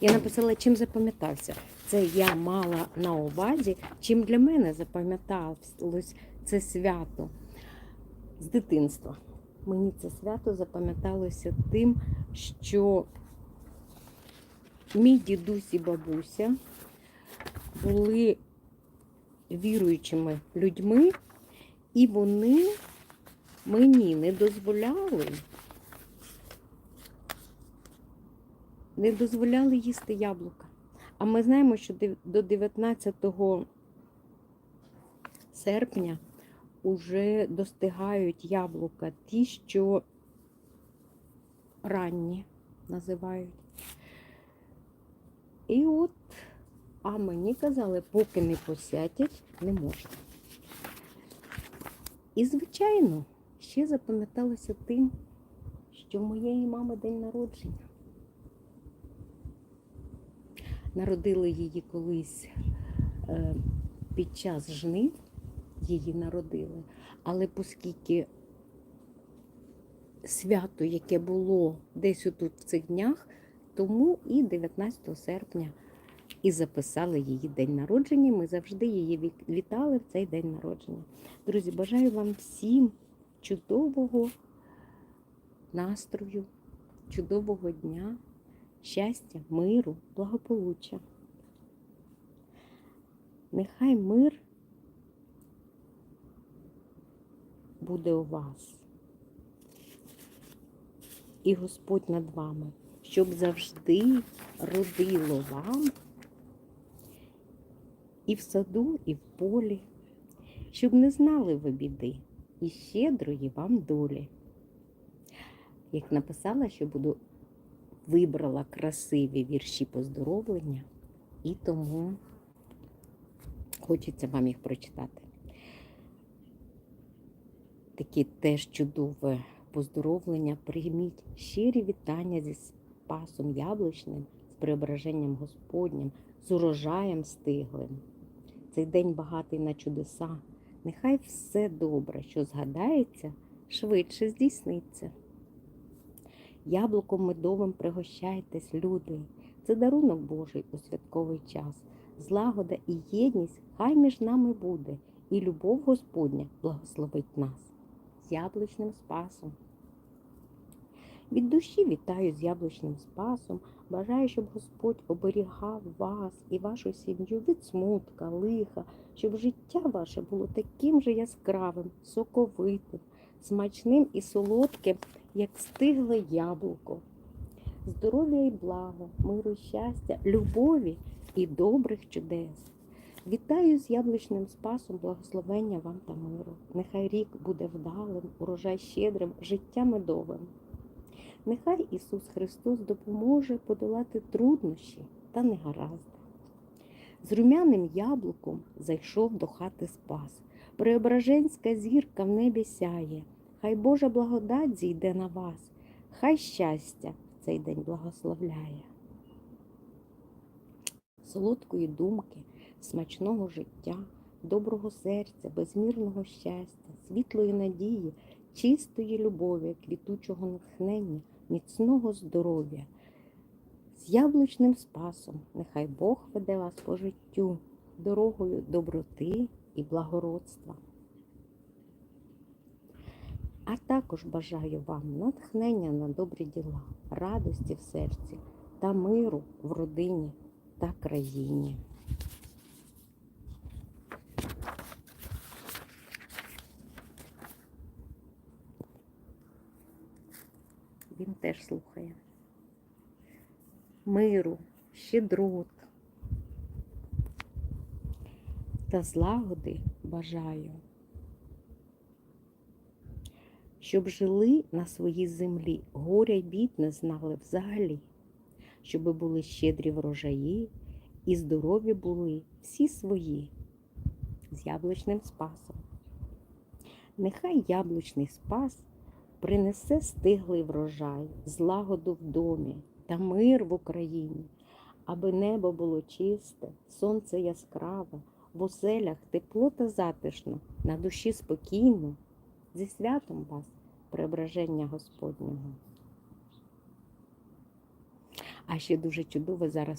Я написала, чим запам'ятався. Це я мала на увазі, чим для мене запам'яталось це свято з дитинства. Мені це свято запам'яталося тим, що мій дідусь і бабуся були віруючими людьми, і вони мені не дозволяли не дозволяли їсти яблука. А ми знаємо, що до 19 серпня вже достигають яблука, ті, що ранні називають. І от, а мені казали, поки не посятять, не можна. І, звичайно, ще запам'яталося тим, що моєї мами день народження. Народили її колись е, під час жнив, її народили, але оскільки свято, яке було десь отут в цих днях, тому і 19 серпня і записали її день народження. Ми завжди її вітали в цей день народження. Друзі, бажаю вам всім чудового настрою, чудового дня щастя, миру, благополуччя. Нехай мир буде у вас. І Господь над вами, щоб завжди родило вам і в саду, і в полі, щоб не знали ви біди і щедрої вам долі. Як написала, що буду вибрала красиві вірші поздоровлення, і тому хочеться вам їх прочитати. Таке теж чудове поздоровлення. Прийміть щирі вітання зі Спасом Яблучним, з преображенням Господнім, з урожаєм стиглим. Цей день багатий на чудеса. Нехай все добре, що згадається, швидше здійсниться. Яблуком медовим пригощайтесь, люди. Це дарунок Божий у святковий час. Злагода і єдність хай між нами буде, і любов Господня благословить нас з яблучним спасом. Від душі вітаю з яблучним спасом. Бажаю, щоб Господь оберігав вас і вашу сім'ю від смутка, лиха, щоб життя ваше було таким же яскравим, соковитим, смачним і солодким, як стигле яблуко. Здоров'я і благо, миру, щастя, любові і добрих чудес. Вітаю з яблучним спасом, благословення вам та миру. Нехай рік буде вдалим, урожай щедрим, життя медовим. Нехай Ісус Христос допоможе подолати труднощі та негаразди. З румяним яблуком зайшов до хати спас. Преображенська зірка в небі сяє. Хай Божа благодать зійде на вас, хай щастя в цей день благословляє. Солодкої думки, смачного життя, доброго серця, безмірного щастя, світлої надії, чистої любові, квітучого натхнення, міцного здоров'я. З яблучним спасом нехай Бог веде вас по життю дорогою доброти і благородства. А також бажаю вам натхнення на добрі діла, радості в серці та миру в родині та країні. Він теж слухає. Миру, щедрот та злагоди бажаю щоб жили на своїй землі, горя й бід не знали взагалі, щоб були щедрі врожаї і здорові були всі свої. З яблучним спасом. Нехай яблучний спас принесе стиглий врожай, злагоду в домі та мир в Україні, аби небо було чисте, сонце яскраве, в оселях тепло та затишно, на душі спокійно. Зі святом вас, преображення Господнього. А ще дуже чудово зараз